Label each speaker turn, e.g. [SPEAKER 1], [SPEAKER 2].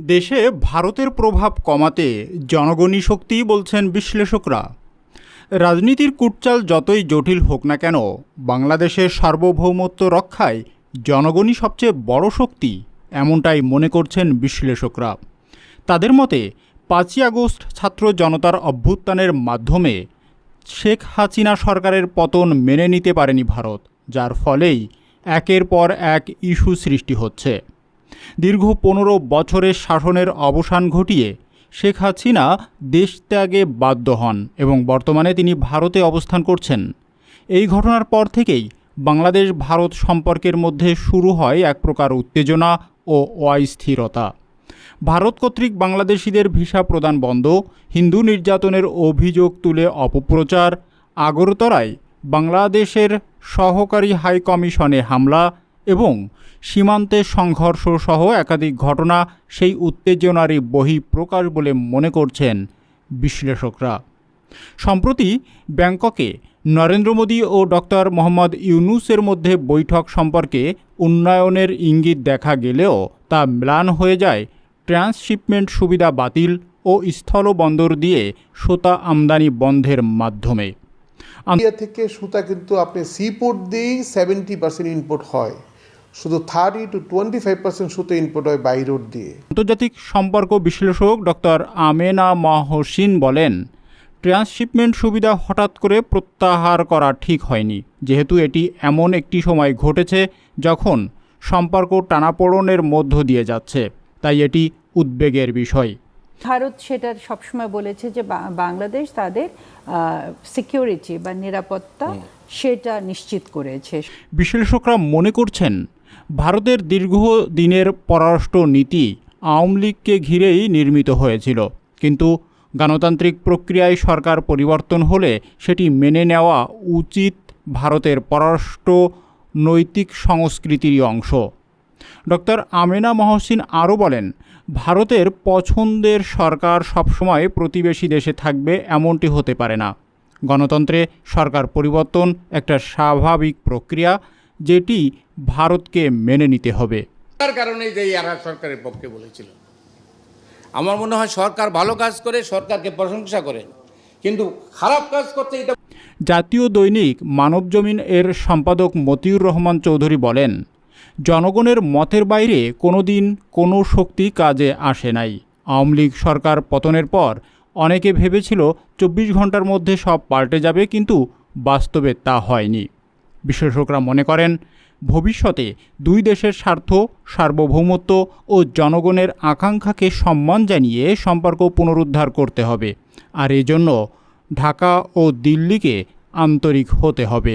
[SPEAKER 1] দেশে ভারতের প্রভাব কমাতে জনগণই শক্তি বলছেন বিশ্লেষকরা। রাজনীতির কুটচাল যতই জটিল হোক না কেন, বাংলাদেশের সার্বভৌমত্ব রক্ষায় জনগণই সবচেয়ে বড় শক্তি, এমনটাই মনে করছেন বিশ্লেষকরা। তাদের মতে, পাঁচই আগস্ট ছাত্র জনতার অভ্যুত্থানের মাধ্যমে শেখ হাসিনা সরকারের পতন মেনে নিতে পারেনি ভারত, যার ফলেই একের পর এক ইস্যু সৃষ্টি হচ্ছে। দীর্ঘ পনেরো বছরের শাসনের অবসান ঘটিয়ে শেখ হাসিনা দেশ ত্যাগে বাধ্য হন এবং বর্তমানে তিনি ভারতে অবস্থান করছেন। এই ঘটনার পর থেকেই বাংলাদেশ ভারত সম্পর্কের মধ্যে শুরু হয় এক প্রকার উত্তেজনা ও অস্থিরতা। ভারত কর্তৃক বাংলাদেশিদের ভিসা প্রদান বন্ধ, হিন্দু নির্যাতনের অভিযোগ তুলে অপপ্রচার, আগরতলায় বাংলাদেশের সহকারী হাই কমিশনে হামলা এবং সীমান্তে সংঘর্ষ সহ একাধিক ঘটনা সেই উত্তেজনারই বহিঃপ্রকাশ বলে মনে করছেন বিশ্লেষকরা। সম্প্রতি ব্যাংককে নরেন্দ্র মোদী ও ডক্টর মোহাম্মদ ইউনুসের মধ্যে বৈঠক সম্পর্কে উন্নয়নের ইঙ্গিত দেখা গেলেও তা ম্লান হয়ে যায়, ট্রান্সশিপমেন্ট সুবিধা বাতিল ও স্থলবন্দর দিয়ে সোতা আমদানি বন্ধের মাধ্যমে।
[SPEAKER 2] ইন্ডিয়া থেকে সুতা কিন্তু আপনি সি পোর্ট দিয়েই সেভেন্টি পার্সেন্ট ইনপুট হয়। শুধু thirty two twenty five percent সুতো ইনপুট হয় বাই রোড দিয়ে।
[SPEAKER 1] আন্তর্জাতিক সম্পর্ক বিশ্লেষক ডক্টর আমেনা মাহসিন বলেন ট্রান্সশিপমেন্ট সুবিধা হঠাৎ করে প্রত্যাহার করা ঠিক হয়নি। যেহেতু এটি এমন একটি সময় ঘটেছে যখন সম্পর্ক টানাপোড়নের মধ্য দিয়ে যাচ্ছে তাই এটি উদ্বেগের বিষয়।
[SPEAKER 3] ভারত সেটা সবসময় বলেছে যে বা- বাংলাদেশ তাদের সিকিউরিটি বা নিরাপত্তা সেটা নিশ্চিত করেছে।
[SPEAKER 1] বিশ্লেষকরা মনে করছেন ভারতের দীর্ঘদিনের পররাষ্ট্র নীতি আওয়ামী লীগকে ঘিরেই নির্মিত হয়েছিল। কিন্তু গণতান্ত্রিক প্রক্রিয়ায় সরকার পরিবর্তন হলে সেটি মেনে নেওয়া উচিত ভারতের পররাষ্ট্র নৈতিক সংস্কৃতিরই অংশ। ডক্টর আমেনা মহসিন আরও বলেন, ভারতের পছন্দের সরকার সবসময় প্রতিবেশী দেশে থাকবে এমনটি হতে পারে না। গণতন্ত্রে সরকার পরিবর্তন একটা স্বাভাবিক প্রক্রিয়া যেটি ভারতকে মেনে নিতে হবে।
[SPEAKER 4] তার কারণে যে এরা সরকারের পক্ষে বলেছিল। আমার মনে হয় সরকার ভালো কাজ করে সরকারকে প্রশংসা করেন কিন্তু খারাপ কাজ করতে এটা
[SPEAKER 1] জাতীয় দৈনিক মানবজমিন এর সম্পাদক মতিউর রহমান চৌধুরী বলেন জনগণের মতের বাইরে কোনো দিন কোনো শক্তি কাজে আসে নাই। আওয়ামী লীগ সরকার পতনের পর অনেকে ভেবেছিল চব্বিশ ঘণ্টার মধ্যে সব পাল্টে যাবে কিন্তু বাস্তবে তা হয়নি। বিশ্লেষকরা মনে করেন, ভবিষ্যতে দুই দেশের স্বার্থ, সার্বভৌমত্ব ও জনগণের আকাঙ্ক্ষাকে সম্মান জানিয়ে সম্পর্ক পুনরুদ্ধার করতে হবে। আর এজন্য ঢাকা ও দিল্লিকে আন্তরিক হতে হবে।